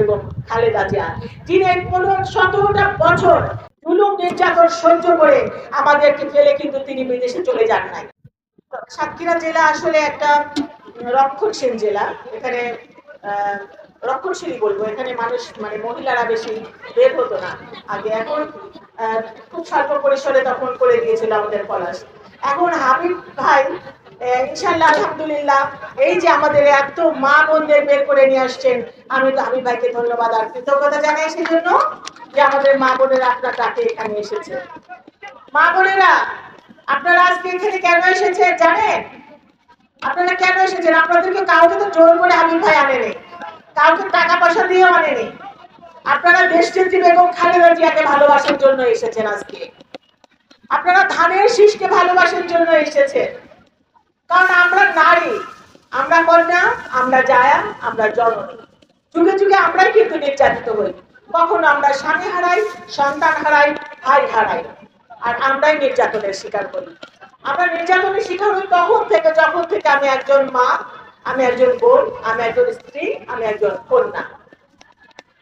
বেগম খালেদা জিয়া। পনেরো, সতেরোটা বছর জুলুম, নির্যাতন সহ্য করে আমাদেরকে ফেলে কিন্তু তিনি বিদেশে চলে যান নাই। সাতক্ষীরা জেলা আসলে একটা রক্ষণশীল জেলা। এখানে বলব। এখানে মানুষ মানে মহিলারা বেশি বের হতো না। আগে এখন খুব স্বল্প পরিসরে তখন করে দিয়েছিল আমাদের পলাশ। এখন হাবিব ভাই ইনশাল্লাহ আলহামদুলিল্লাহ, এই যে আমাদের এত মা বোনদের বের করে নিয়ে আসছেন আমি তো, আমি ভাইকে ধন্যবাদ আর কৃতজ্ঞতা জানাই সেই জন্য যে আমাদের মা বোনেরা আপনার ডাকে এখানে এসেছে। মা বোনেরা, আপনারা আজকে এখানে কেন এসেছেন জানেন? আপনারা কেন এসেছেন? আপনাদেরকে কাউকে তো জোর করে আমি ভাই আনেনি। কাউকে টাকা পয়সা দিয়েও আনেনি। আপনারা দেশনেত্রী বেগম খালেদা জিয়াকে ভালোবাসার জন্য এসেছেন আজকে। আপনারা ধানের শীষকে ভালোবাসার জন্য এসেছেন। কারণ আমরা নারী, আমরা কন্যা, আমরা জায়া, আমরা জননী। যুগে যুগে আমরাই কিন্তু নির্যাতিত হই। কখনো আমরা স্বামী হারাই, সন্তান হারাই, ভাই হারাই। আর আমরাই নির্যাতনের শিকার করি। আমরা নির্যাতনের শিকার হই তখন থেকে, যখন থেকে আমি একজন মা, আমি একজন বোন, আমি একজন স্ত্রী, আমি একজন কন্যা।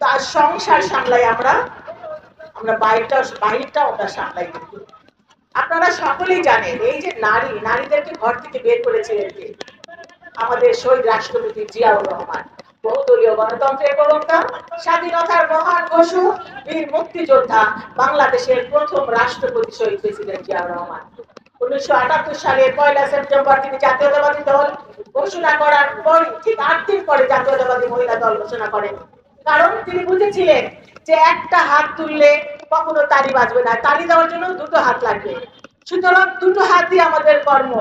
তার সংসার সামলাই আমরা আমরা বাইরটা বাহিরটা আমরা সামলাই আপনারা সকলেই জানেন, এই যে নারী, নারীদেরকে ঘর থেকে বের করেছিলেন আমাদের শহীদ রাষ্ট্রপতি জিয়াউর রহমান। বহুদলীয় গণতন্ত্রের প্রবক্তা, স্বাধীনতার মহান ঘোষু বীর মুক্তিযোদ্ধা, বাংলাদেশের প্রথম রাষ্ট্রপতি শহীদ প্রেসিডেন্ট জিয়াউর রহমান। উনিশশো আটাত্তর পয়লা সেপ্টেম্বর তিনি জাতীয়তাবাদী দল ঘোষণা করার পর ঠিক আট দিন পরে জাতীয়তাবাদী মহিলা দল ঘোষণা করেন। কারণ তিনি বুঝেছিলেন যে একটা হাত তুললে কখনো তালি বাজবে না, তালি দেওয়ার জন্য দুটো হাত লাগবে। সুতরাং দুটো হাত দিয়ে আমাদের কর্ম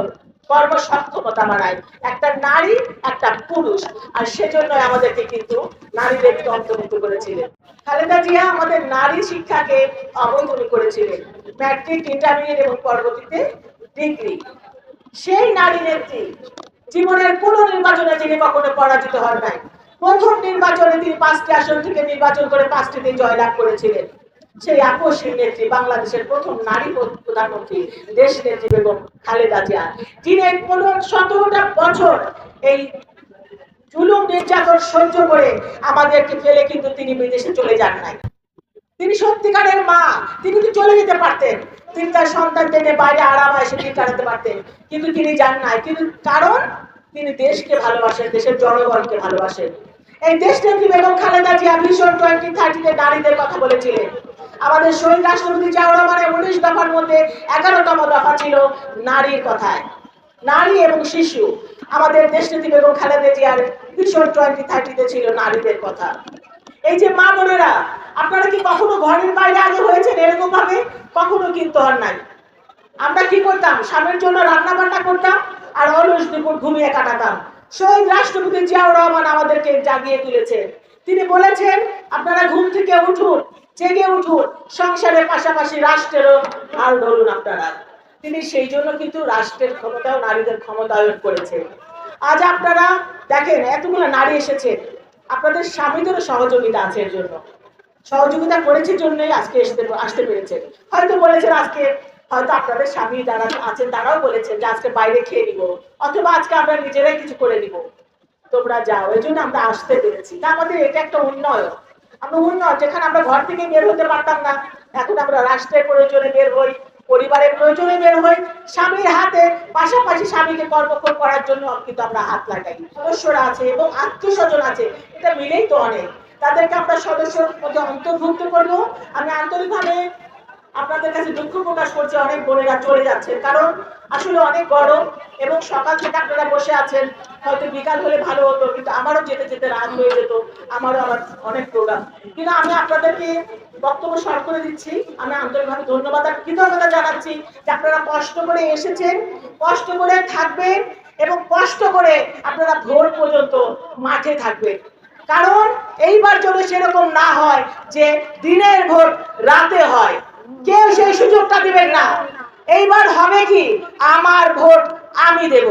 কর্ম সক্ষমতা বাড়ায় একটা নারী, একটা পুরুষ। আর সেজন্য আমাদেরকে কিন্তু নারীদেরকে অন্তর্ভুক্ত করেছিলেন। খালেদা জিয়া আমাদের নারী শিক্ষাকে অবৈধনী করেছিলেন। ম্যাট্রিক ইন্টারমিডিয়েট এবং পরবর্তীতে ডিগ্রি সেই নারী নেত্রী জীবনের কোন নির্বাচনে তিনি কখনো পরাজিত হন নাই। প্রথম নির্বাচনে তিনি পাঁচটি আসন থেকে নির্বাচন করে পাঁচটি পাঁচটিতে জয়লাভ করেছিলেন। সেই আকস্মিক নেত্রী বাংলাদেশের প্রথম নারী প্রধান- প্রধানমন্ত্রী, দেশ নেত্রী বেগম খালেদা জিয়া। যিনি পনেরো সতেরোটা বছর এই জুলুম, নির্যাতন সহ্য করে আমাদেরকে ফেলে কিন্তু তিনি বিদেশে চলে যান নাই। তিনি সত্যিকারের মা, তিনি তো চলে যেতে পারতেন। তিনি তার সন্তানকে নিয়ে বাইরে আরাম এসে দিন কাটাতে পারতেন। কিন্তু তিনি যান নাই। কিন্তু কারণ, তিনি দেশকে ভালোবাসেন, দেশের জনগণকে ভালোবাসেন। এই দেশ নেত্রী বেগম খালেদা জিয়া ভীষণ টোয়েন্টি থার্টিতে নারীদের কথা বলেছিলেন। আমাদের শহীদ রাষ্ট্রপতি জিয়াউর রহমানের উনিশ দফার মধ্যে এগারোতম দফা ছিল নারীর কথায়। নারী এবং শিশু। আমাদের দেশনীতি বেগম খালেদা জিয়ার ভীষণ টোয়েন্টি থার্টিতে ছিল নারীদের কথা। এই যে মা বোনেরা, আপনারা কি কখনো ঘরের বাইরে আগে হয়েছেন এরকম ভাবে কখনো কিন্তু হন নাই। আমরা কি করতাম? স্বামীর জন্য রান্না বান্না করতাম আর অলস দুপুর ঘুমিয়ে কাটাতাম। শহীদ রাষ্ট্রপতি জিয়াউর রহমান আমাদেরকে জাগিয়ে তুলেছেন। তিনি বলেছেন, আপনারা ঘুম থেকে উঠুন জেগে উঠুন। সংসারের পাশাপাশি রাষ্ট্রেরও হাল ধরুন আপনারা। তিনি সেই জন্য কিন্তু রাষ্ট্রের ক্ষমতাও নারীদের ক্ষমতায়ন করেছেন। আজ আপনারা দেখেন, এতগুলো নারী এসেছে। আপনাদের স্বামীদেরও সহযোগিতা আছে এর জন্য। সহযোগিতা করেছে জন্যই আজকে আসতে আসতে পেরেছেন হয়তো বলেছেন আজকে, হয়তো আপনাদের স্বামী যারা আছেন তারাও বলেছেন যে আজকে বাইরে খেয়ে নিব, অথবা আজকে আমরা নিজেরাই কিছু করে নিব। তোমরা যাও, এই জন্য আমরা আসতে পেরেছি। তা আমাদের এটা একটা উন্নয়ন। আমরা উন্নয়ন যেখানে আমরা ঘর থেকে বের হতে পারতাম না, এখন আমরা রাষ্ট্রের প্রয়োজনে বের হই, পরিবারের প্রয়োজনে বের হই, স্বামীর হাতে, পাশাপাশি স্বামীকে কর্মক্ষম করার জন্য কিন্তু আমরা হাত লাগাই। সদস্যরা আছে এবং আত্মীয় স্বজন আছে, এটা মিলেই তো অনেক। তাদেরকে আমরা সদস্যর মধ্যে অন্তর্ভুক্ত করব। আমি আন্তরিকভাবে আপনাদের কাছে দুঃখ প্রকাশ করছে, অনেক বোনেরা চলে যাচ্ছে কারণ আসলে অনেক গরম এবং সকাল থেকে আপনারা বসে আছেন, হয়তো বিকাল হলে ভালো হতো, কিন্তু আমারও যেতে যেতে রাত হয়ে যেত, আমারও আবার অনেক প্রোগ্রাম কিন্তু আমি আপনাদেরকে বক্তব্য শর্ট করে দিচ্ছি, আমি আন্তরিকভাবে ধন্যবাদ আর কৃতজ্ঞতা জানাচ্ছি যে আপনারা কষ্ট করে এসেছেন, কষ্ট করে থাকবেন এবং কষ্ট করে আপনারা ভোর পর্যন্ত মাঠে থাকবেন। কারণ এইবার যদি সেরকম না হয় যে দিনের ভোট রাতে হয় কেউ সেই সুযোগটা দিবেন না। এইবার হবে কি? আমার ভোট আমি দেব।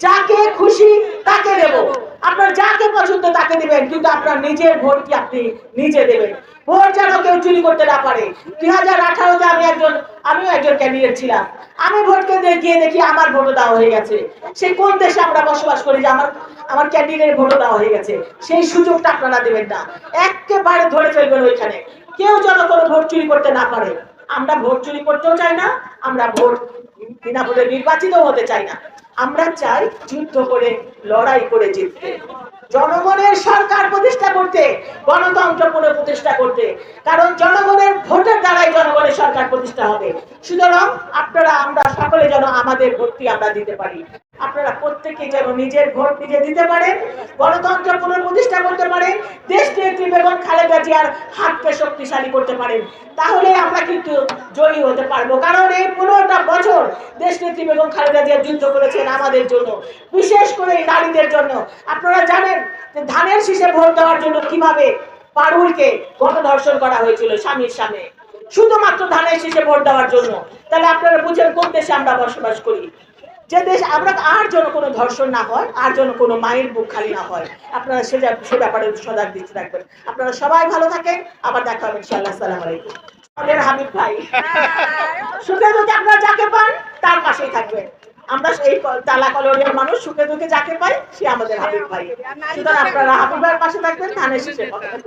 যাকে খুশি তাকে দেব। আপনার যাকে পছন্দ তাকে দিবেন, কিন্তু আপনার নিজের ভোটটি আপনি নিজে দেবেন? ভোট যেন কেউ চুরি করতে না পারে। দুই হাজার আঠারোতে আমি একজন, আমিও একজন ক্যান্ডিডেট ছিলাম। আমি ভোটকে গিয়ে দেখি আমার ভোটও দেওয়া হয়ে গেছে। সেই কোন দেশে আমরা বসবাস করি যে আমার আমার ক্যান্ডিডেট ভোটও দেওয়া হয়ে গেছে? সেই সুযোগটা আপনারা দেবেন না। একেবারে ধরে ফেলবেন ওইখানে। কেউ যেন কোনো ভোট চুরি করতে না পারে। আমরা ভোট চুরি করতেও চাই না, আমরা ভোট বিনা ভোটে নির্বাচিত হতে চাই না। আমরা চাই যুদ্ধ করে, লড়াই করে জিততে। জনগণের সরকার প্রতিষ্ঠা করতে, গণতন্ত্র পুনঃপ্রতিষ্ঠা করতে। কারণ জনগণের ভোটের দ্বারাই জনগণের সরকার প্রতিষ্ঠা হবে। সুতরাং আপনারা, আমরা সকলে যেন আমাদের ভোটটি আমরা দিতে পারি। আপনারা প্রত্যেকে যেন নিজের ভোট নিজে দিতে পারেন। গণতন্ত্র পুনঃপ্রতিষ্ঠা করতে পারেন, দেশ নেত্রী বেগম খালেদা জিয়ার হাতকে শক্তিশালী করতে পারেন। তাহলে আমরা কিন্তু জয়ী হতে পারব। কারণ এই পনেরোটা বছর দেশ নেত্রী বেগম খালেদা জিয়া যুদ্ধ করেছেন আমাদের জন্য, বিশেষ করে এই নারীদের জন্য। আপনারা জানেন যে ধানের শীষে ভোট দেওয়ার জন্য কীভাবে পারুলকে গণধর্ষণ করা হয়েছিল স্বামীর সামনে। শুধুমাত্র ধানের শীষে ভোট দেওয়ার জন্য। তাহলে আপনারা বুঝেন কোন দেশে আমরা বসবাস করি। যে দেশ আমরা আর যেন কোনো ধর্ষণ না হয়, আর যেন কোনো মায়ের বুক খালি না হয়। আপনারা সে সে ব্যাপারে সজাগ দৃষ্টি রাখবেন। আপনারা সবাই ভালো থাকেন। আবার দেখা হবে, ইনশাআল্লাহ। আসসালামু আলাইকুম। আমাদের হাবিব ভাই। সুখে দুঃখে আপনারা যাকে পান, তার পাশেই থাকবেন। আমরা এই তালা কলোনিয়ার মানুষ সুখে দুঃখে যাকে পাই, সে আমাদের হাবিব ভাই। সুতরাং আপনারা হাবিব ভাইয়ের পাশে থাকবেন, ধানের থাকবেন।